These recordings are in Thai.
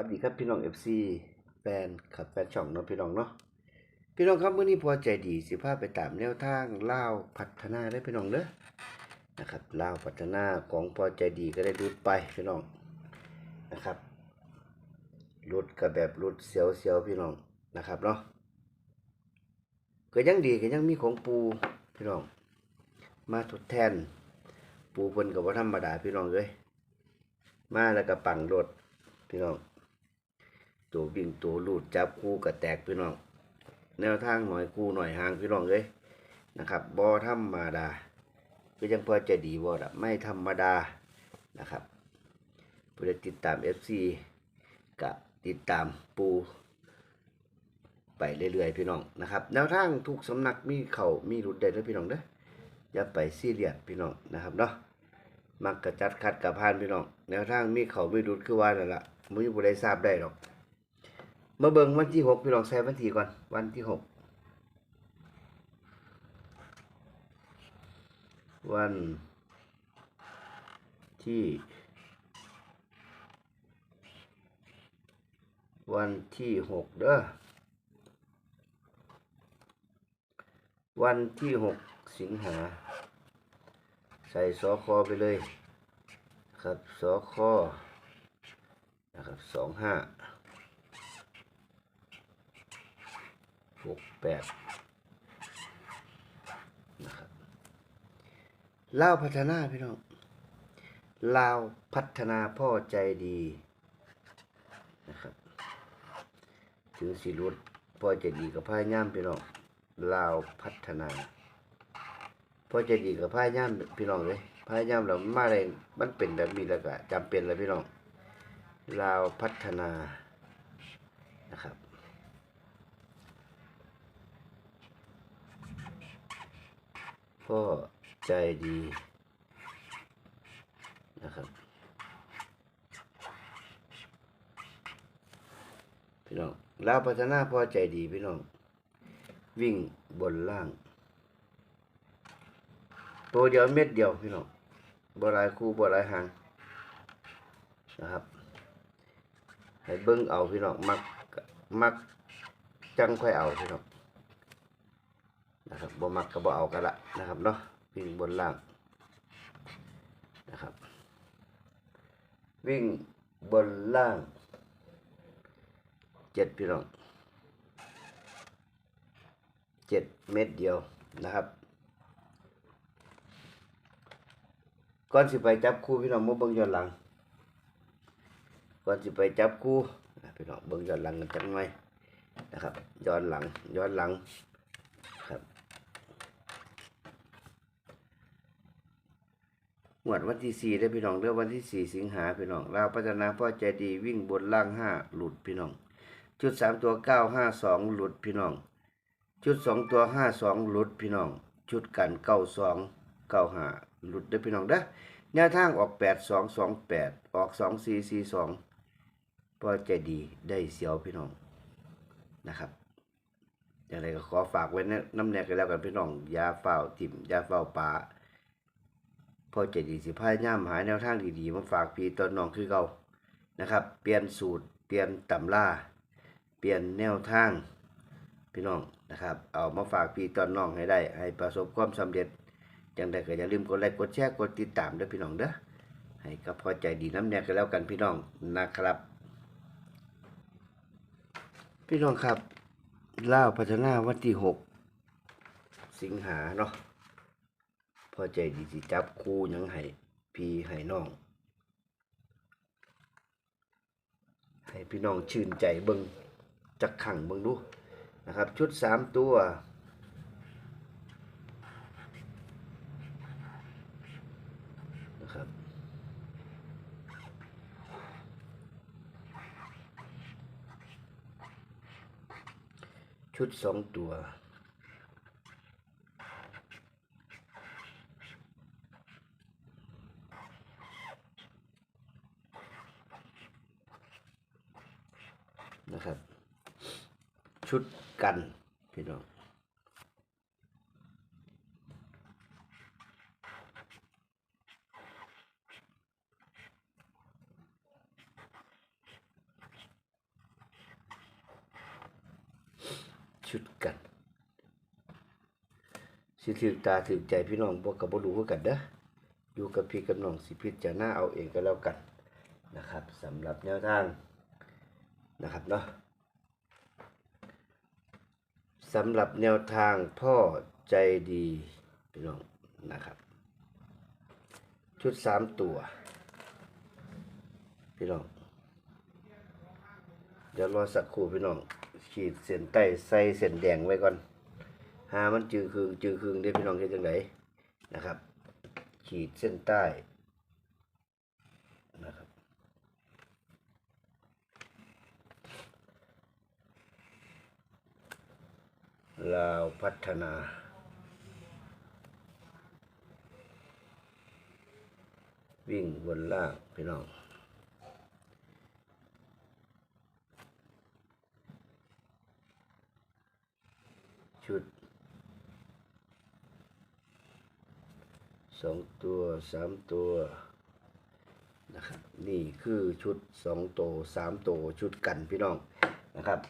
วัสดีครับพี่น้อง FC แฟนครับแฟนช่องเนาะพี่น้องเนาะพี่น้องครับเมื้อนี้พอใจดีสิพาไปตามแนวทางเล่าพัฒนาได้พี่น้องเด้อนะครับเล่าพัฒนาของพอใจดีก็ได้รุดไปพี่น้องนะครับรุดกับแบบรุดเสียวพี่น้องนะครับเนาะก็ยังดีก็ยังมีของปูพี่น้อง มาทดแทน ปูเพิ่นก็บ่ธรรมดาพี่น้องเอ้ยมาแล้วก็ปังรถพี่น้อง ตัววิ่งตัวลูดจับคู่กับแตกพี่น้อง แนวทางหน่อยคู่หน่อยห่างพี่น้องเอ้ยนะครับบ่ธรรมดาก็ยังพอจะดีบ่ล่ะไม่ธรรมดานะครับผู้ใดติดตาม FC กับติดตามปูไปเรื่อยๆพี่น้องนะครับแนวทางทุกสำนักมีเขามีรุดได้เลยพี่น้องเด้ออย่าไปซีเรียสพี่น้องนะครับเนาะมักกระจัดคัดกับพานพี่น้องแนวทางมีเขามีรุดคือว่านั่นละมึงบ่ได้ทราบได้หรอก มาเบิ่งวันที่หกพี่ลองใส่วันที่ก่อน วันที่หกวันที่ วันที่หกเด้อวันที่หกสิงหา ใส่สอคอไปเลย ครับสอคอนะครับสองห้า หกแปดนะครับลาวพัฒนาพี่น้องลาวพัฒนาพ่อใจดีนะครับถึงสิรุดพ่อใจดีกับพายย่ามพี่น้องลาวพัฒนาพ่อใจดีกับพายย่ามพี่น้องเลยพายย่ามเรามาแรงมันเป็นแบบนี้แล้วก็จำเป็นแล้วพี่น้องลาวพัฒนานะครับ พ่อใจดีนะครับพี่น้องลาวพัฒนาพ่อใจดีพี่น้อง วิ่งบนล่าง ตัวเดียวเม็ดเดียวพี่น้องบหลายคู่บหลายหางนะครับ ให้เบิ้งเอาพี่น้องมักมักจังค่อยเอาพี่น้อง นะครับบ่มักก็บ่เอากันละนะครับเนาะวิ่งบนล่างนะครับ วิ่งบนล่างเจ็ดพี่น้องเจ็ดเม็ดเดียวนะครับก่อนสิไปจับคู่พี่น้องมาเบิ่งย้อนหลังก่อนสิไปจับคู่พี่น้องเบิ่งย้อนหลังกันจังหน่อยนะครับย้อนหลังย้อนหลังครับ งวดวันที่สี่ได้พี่น้องเรื่องวันที่สี่สิงหาพี่น้องเราพัฒนาพ่อใจดีวิ่งบนล่างห้าหลุดพี่น้อง ชุดสามตัวเก้าห้าสองหลุดพี่น้อง ชุดสองตัวห้าสองหลุดพี่น้อง ชุดกันเก้าสองเก้าห้าหลุดได้พี่น้องเด้อแนวทางออกแปดสองสองแปดออกสองสี่สี่สองพ่อใจดีได้เสียวพี่น้องนะครับอย่างไรก็ขอฝากไว้ในน้ำแนกกันแล้วกันพี่น้องยาเฝ้าทิมยาเฝ้าป่า พอใจดีสิพายย่ามหาแนวทางดีๆมาฝากพี่ตอนน้องคือเก่านะครับ เปลี่ยนสูตร เปลี่ยนตำราเปลี่ยนแนวทาง พี่น้องนะครับ เอามาฝากพี่ตอนน้องให้ได้ ให้ประสบความสำเร็จจังใดก็อย่าลืมกดไลค์กดแชร์กดติดตามด้วยพี่น้องเด้อให้กับพอใจดีน้ำแนกกันแล้วกันพี่น้องนะครับ พี่น้องครับเล่าพัฒนาวันที่หกสิงหาเนาะ พอใจดีสิจับคู่ยังให้พี่ให้น้อง ให้พี่น้องชื่นใจเบิงจักขังเบิงดูนะครับ ชุดสามตัวนะครับชุดสองตัว ชุดกันพี่น้องชุดกัน สิถือตาถือใจพี่น้องพวกกับบ่รู้กันเด้ออยู่กับพี่กับน้องสิพิจารณาเอาเองก็แล้วกันนะครับสำหรับแนวทางนะครับเนาะ สำหรับแนวทางพ่อใจดีพี่น้องนะครับ ชุดสามตัว พี่น้อง เดี๋ยวรอสักครู่พี่น้อง ขีดเส้นใต้ใส่เส้นแดงไว้ก่อน หามันจือคืงจือคืงได้พี่น้องเฮ็ดจังไดนะครับ ขีดเส้นใต้นะครับ ลาวพัฒนา วิ่งบนล่างพี่น้องชุดสองตัวสามตัวนะครับนี่คือชุดสองตัวสามตัวชุดกันพี่น้องนะครับ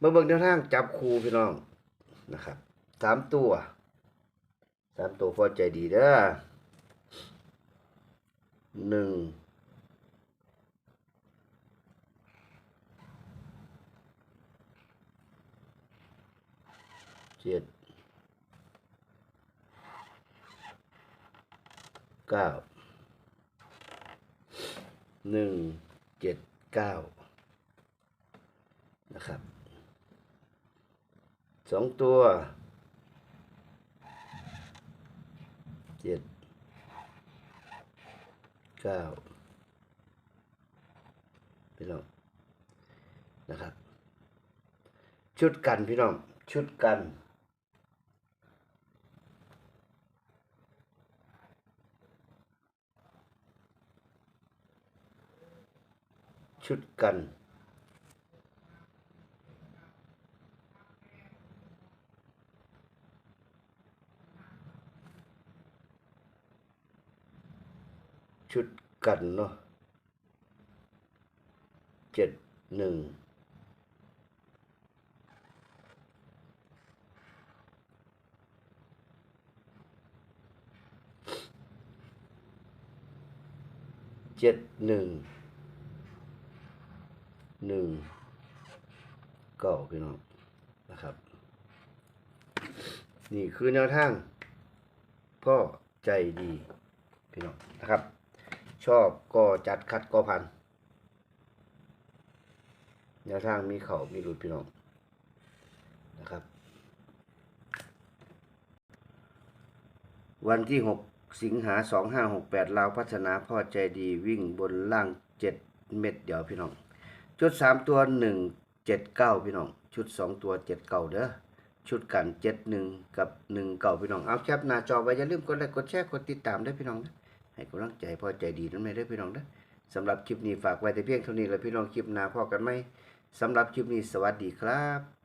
มื่อเบิ่งแนวทางจับคู่พี่น้องนะครับสามตัวสามตัวพอใจดีเด้อหนึ่งเจ็ดเก้าหนึ่งเจ็ดเก้านะครับ สองตัวเจ็ดเก้าพี่น้องนะครับ ชุดกันพี่น้องชุดกันชุดกัน ชุดกันเนาะเจ็ดหนึ่งเจ็ดหนึ่งหนึ่งเก้าพี่น้องนะครับ นี่คือแนวทางพ่อใจดีพี่น้องนะครับ ชอบก็จัดคัดก็พันแนวทางมีเขามีหลุดพี่น้องนะครับ วันที่หกสิงหาสองห้าหกแปดลาวพัฒนาพ่อใจดีวิ่งบนล่างเจ็ดเม็ดเดี๋ยวพี่น้อง ชุดสามตัวหนึ่งเจ็ดเก้าพี่น้อง ชุดสองตัวเจ็ดเก้าเด้อชุดกันเจ็ดหนึ่งกับหนึ่งเก่าพี่น้อง เอาแคปหน้าจอไว้อย่าลืมกดไลค์กดแชร์กดติดตามด้วยพี่น้องนะ ให้กำลังใจพอใจดีนั่นไม่ได้อพี่น้องนะสำหรับคลิปนี้ฝากไว้แต่เพียงเท่านี้แหละพี่น้องคลิปหน้าพอกันไหมสำหรับคลิปนี้สวัสดีครับ